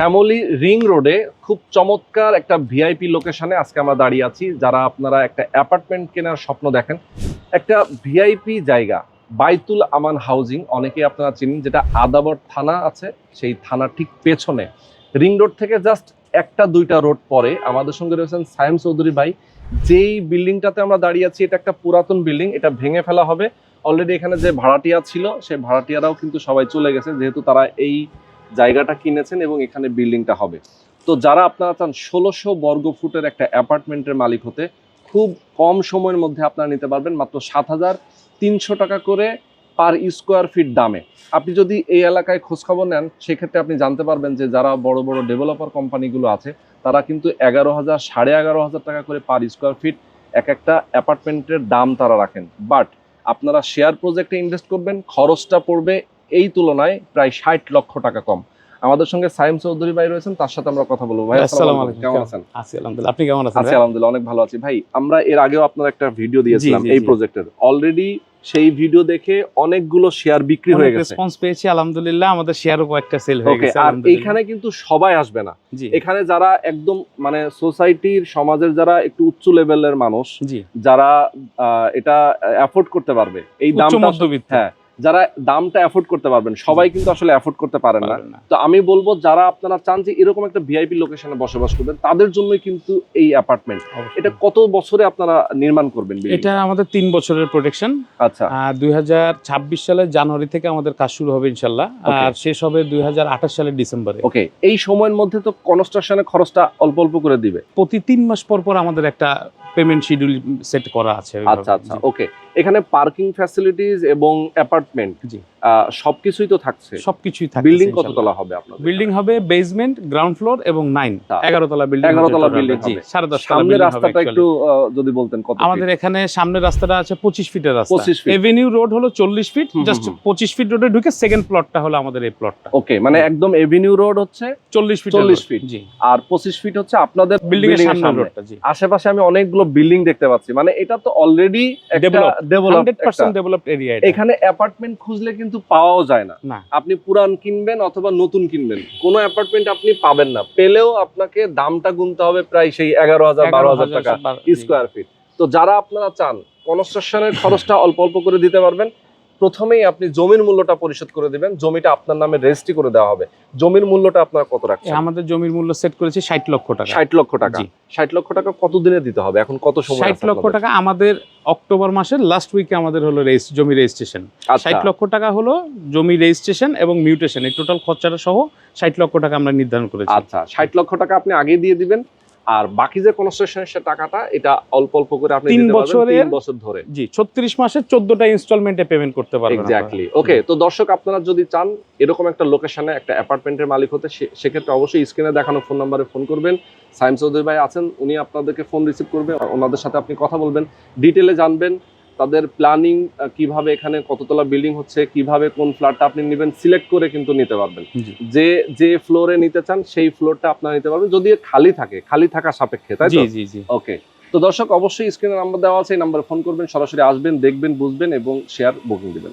Shyamoli ring রোডে খুব চমৎকার একটা ভিআইপি লোকেশনে আজকে আমরা দাঁড়িয়ে আছি, যারা আপনারা একটা অ্যাপার্টমেন্ট কেনার স্বপ্ন দেখেন। একটা ভিআইপি জায়গা, বাইতুল আমান হাউজিং, অনেকেই আপনারা চিনেন, যেটা আদাবর থানা আছে, সেই থানার ঠিক পেছনে। রিং রোড থেকে জাস্ট একটা দুইটা রোড পরে, আমাদের সঙ্গে রয়েছেন সায়েম চৌধুরী ভাই। যেই বিল্ডিংটাতে আমরা দাঁড়িয়ে আছি, এটা একটা পুরাতন বিল্ডিং, এটা ভেঙে ফেলা হবে। অলরেডি এখানে যে ভাড়াটিয়া ছিল, সেই ভাড়াটিয়ারাও কিন্তু সবাই চলে গেছে, যেহেতু তারা এই জায়গাটা কিনেছেন এবং এখানে বিল্ডিংটা হবে। তো যারা আপনারা চান ষোলোশো বর্গ ফুটের একটা অ্যাপার্টমেন্টের মালিক হতে, খুব কম সময়ের মধ্যে আপনারা নিতে পারবেন মাত্র সাত হাজার তিনশো টাকা করে পার স্কোয়ার ফিট দামে। আপনি যদি এই এলাকায় খোঁজখবর নেন, সেক্ষেত্রে আপনি জানতে পারবেন যে যারা বড় বড় ডেভেলপার কোম্পানিগুলো আছে, তারা কিন্তু এগারো হাজার, সাড়ে এগারো হাজার টাকা করে পার স্কোয়ার ফিট এক একটা অ্যাপার্টমেন্টের দাম তারা রাখেন। বাট আপনারা শেয়ার প্রজেক্টে ইনভেস্ট করবেন, খরচটা পড়বে এই তুলনায় প্রায় ষাট লক্ষ টাকা কম। আমাদের সঙ্গে সাইম চৌধুরী ভাই রয়েছেন তার সাথে আমরা কথা বলব। ভাই আসসালামু আলাইকুম। কেমন আছেন? আছি আলহামদুলিল্লাহ। আপনি কেমন আছেন আছি আলহামদুলিল্লাহ অনেক ভালো আছি। ভাই আমরা এর আগেও আপনার একটা ভিডিও দিয়েছিলাম এই প্রজেক্টের। অলরেডি সেই ভিডিও দেখে অনেকগুলো শেয়ার বিক্রি হয়ে গেছে। রেসপন্স পেয়েছি আলহামদুলিল্লাহ। আমাদের শেয়ারও কয়েকটা সেল হয়ে গেছে আর এখানে কিন্তু সবাই আসবে না। এখানে যারা একদম মানে সোসাইটির সমাজের যারা একটু উচ্চ লেভেলের মানুষ যারা আহ, এটা অ্যাফোর্ড করতে পারবে। এই দামটা মধ্যবিত্ত। হ্যাঁ যারা দামটা অ্যাফোর্ড করতে পারবেন সবাই কিন্তু আসলে অ্যাফোর্ড করতে পারেন না। তো আমি বলব যারা আপনারা চান যে এরকম একটা ভিআইপি লোকেশনে বসবাস করবেন তাদের জন্যই কিন্তু এই অ্যাপার্টমেন্ট এটা কত বছরে আপনারা নির্মাণ করবেন এটা আমাদের তিন বছরের প্রোটেকশন আচ্ছা। আর দুই সালের জানুয়ারি থেকে আমাদের কাজ শুরু হবে ইনশাল্লাহ। আর শেষ হবে দুই হাজার আঠাশ সালের ডিসেম্বরে। ওকে এই সময়ের মধ্যে তো কনস্ট্রাকশনের খরচটা অল্প অল্প করে দিবে। প্রতি তিন মাস পর পর আমাদের একটা পেমেন্ট শিডিউল সেট করা আছে আচ্ছা আচ্ছা ওকে। এখানে পার্কিং ফ্যাসিলিটিস এবং অ্যাপার্টমেন্ট জি। সবকিছুই তো থাকছে। সবকিছুই থাকে বিল্ডিং কত তলা হবে আপনাদের বিল্ডিং হবে বেসমেন্ট গ্রাউন্ড ফ্লোর এবং নাইন তা, এগারো তলা বিল্ডিং 11 তলা building জি হবে। সাড়ে দশ তলা সামনের রাস্তাটা একটু যদি বলতেন কত আমাদের এখানে সামনের রাস্তাটা আছে পঁচিশ ফিটের রাস্তা। 25। এভিনিউ রোড হলো চল্লিশ ফিট হুম, হুম, জাস্ট হুম। পঁচিশ ফিট রোডে ঢুকে সেকেন্ড প্লটটা হলো আমাদের এই প্লটটা ওকে মানে একদম এভিনিউ রোড হচ্ছে চল্লিশ ফিট 40 ফিট জি। আর পঁচিশ ফিট হচ্ছে আপনাদের বিল্ডিং এর সামনের সামনে। রোডটা জি। আশেপাশে আমি অনেকগুলো বিল্ডিং দেখতে পাচ্ছি। মানে এটা তো অলরেডি ডেভেলপড এরিয়া এখানে অ্যাপার্টমেন্ট খুঁজলে কিন্তু পাওয়াও যায় না। না। আপনি পুরান কিনবেন অথবা নতুন কিনবেন। কোনো অ্যাপার্টমেন্ট আপনি পাবেন না। পেলেও আপনাকে দামটা গুনতে হবে প্রায় সেই এগারো হাজার বারো হাজার টাকা স্কোয়ার ফিট তো যারা আপনারা চান কনস্ট্রাকশনের খরচটা অল্প অল্প করে দিতে পারবেন। প্রথমেই আপনি জমির মূল্যটা পরিশোধ করে দিবেন। জমিটা আপনার নামে রেজিস্ট্রি করে দেওয়া হবে। জমির মূল্যটা আপনার কত রাখছেন? আমাদের জমির মূল্য সেট করেছি ষাট লক্ষ টাকা। ষাট লক্ষ টাকা। জি। ষাট লক্ষ টাকা কত দিনে দিতে হবে? এখন কত সময় ষাট লক্ষ টাকা আমাদের অক্টোবর মাসের লাস্ট উইকে আমাদের হলো জমি রেজিস্ট্রেশন। আচ্ছা। ষাট লক্ষ টাকা হলো জমি রেজিস্ট্রেশন এবং মিউটেশন এই টোটাল খরচাটা সহ ষাট লক্ষ টাকা আমরা নির্ধারণ করেছি। আচ্ছা ষাট লক্ষ টাকা আপনি আগে দিয়ে দিবেন। আর বাকি যে কোন সে টাকাটা এটা অল্প অল্প করে আপনি তিন দিতে পারবেন বছরের- বছর ধরে। জি ছত্রিশ মাসের চোদ্দটা ইনস্টলমেন্টে পেমেন্ট করতে পারবেন এক্স্যাক্টলি ওকে তো দর্শক আপনারা যদি চান এরকম একটা লোকেশনে একটা অ্যাপার্টমেন্টের মালিক হতে সেক্ষেত্রে অবশ্যই স্ক্রিনে দেখানো ফোন নাম্বারে ফোন করবেন। সাইম চৌধুরী ভাই আছেন উনি আপনাদেরকে ফোন রিসিভ করবেন ওনাদের সাথে আপনি কথা বলবেন ডিটেলে জানবেন। তাদের প্ল্যানিং কীভাবে এখানে কততলা বিল্ডিং হচ্ছে কীভাবে কোন ফ্ল্যাটটা আপনি নেবেন সিলেক্ট করে কিন্তু নিতে পারবেন। যে যে ফ্লোরে নিতে চান সেই ফ্লোরটা আপনারা নিতে পারবেন যদি খালি থাকে খালি থাকা সাপেক্ষে তাই জি জি জি। ওকে তো দর্শক অবশ্যই স্ক্রিনে নাম্বার দেওয়া আছে এই নাম্বারে ফোন করবেন সরাসরি আসবেন দেখবেন বুঝবেন এবং শেয়ার বুকিং দিবেন।